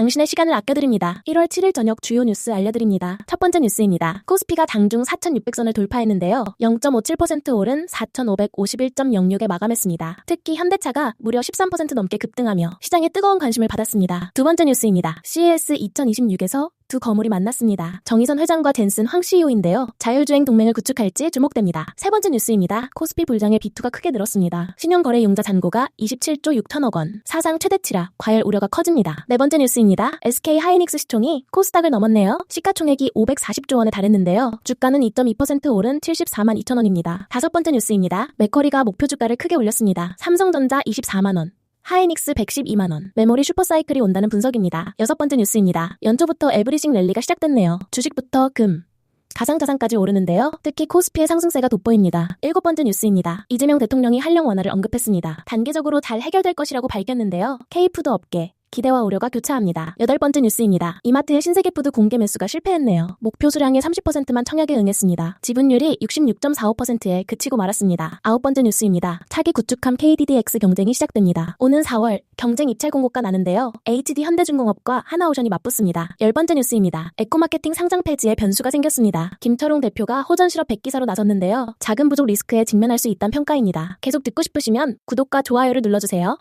당신의 시간을 아껴드립니다. 1월 7일 저녁 주요 뉴스 알려드립니다. 첫 번째 뉴스입니다. 코스피가 장중 4,600선을 돌파했는데요. 0.57% 오른 4,551.06에 마감했습니다. 특히 현대차가 무려 13% 넘게 급등하며 시장에 뜨거운 관심을 받았습니다. 두 번째 뉴스입니다. CES 2026에서 두 거물이 만났습니다. 정의선 회장과 젠슨 황 CEO인데요. 자율주행 동맹을 구축할지 주목됩니다. 세 번째 뉴스입니다. 코스피 불장의 비투가 크게 늘었습니다. 신용거래융자 잔고가 27조 6천억 원, 사상 최대치라 과열 우려가 커집니다. 네 번째 뉴스입니다. SK 하이닉스 시총이 코스닥을 넘었네요. 시가총액이 540조 원에 달했는데요. 주가는 2.2% 오른 74만 2천 원입니다. 다섯 번째 뉴스입니다. 맥커리가 목표 주가를 크게 올렸습니다. 삼성전자 24만 원, 하이닉스 112만원, 메모리 슈퍼사이클이 온다는 분석입니다. 여섯 번째 뉴스입니다. 연초부터 에브리싱 랠리가 시작됐네요. 주식부터 금, 가상자산까지 오르는데요. 특히 코스피의 상승세가 돋보입니다. 일곱 번째 뉴스입니다. 이재명 대통령이 한령 완화를 언급했습니다. 단계적으로 잘 해결될 것이라고 밝혔는데요. K푸드 업계, 기대와 우려가 교차합니다. 여덟 번째 뉴스입니다. 이마트의 신세계 푸드 공개 매수가 실패했네요. 목표 수량의 30%만 청약에 응했습니다. 지분율이 66.45%에 그치고 말았습니다. 아홉 번째 뉴스입니다. 차기 구축함 KDDX 경쟁이 시작됩니다. 오는 4월 경쟁 입찰 공고가 나는데요. HD 현대중공업과 하나오션이 맞붙습니다. 열 번째 뉴스입니다. 에코마케팅 상장 폐지에 변수가 생겼습니다. 김철웅 대표가 호전 실업 100기사로 나섰는데요. 자금 부족 리스크에 직면할 수 있다는 평가입니다. 계속 듣고 싶으시면 구독과 좋아요를 눌러주세요.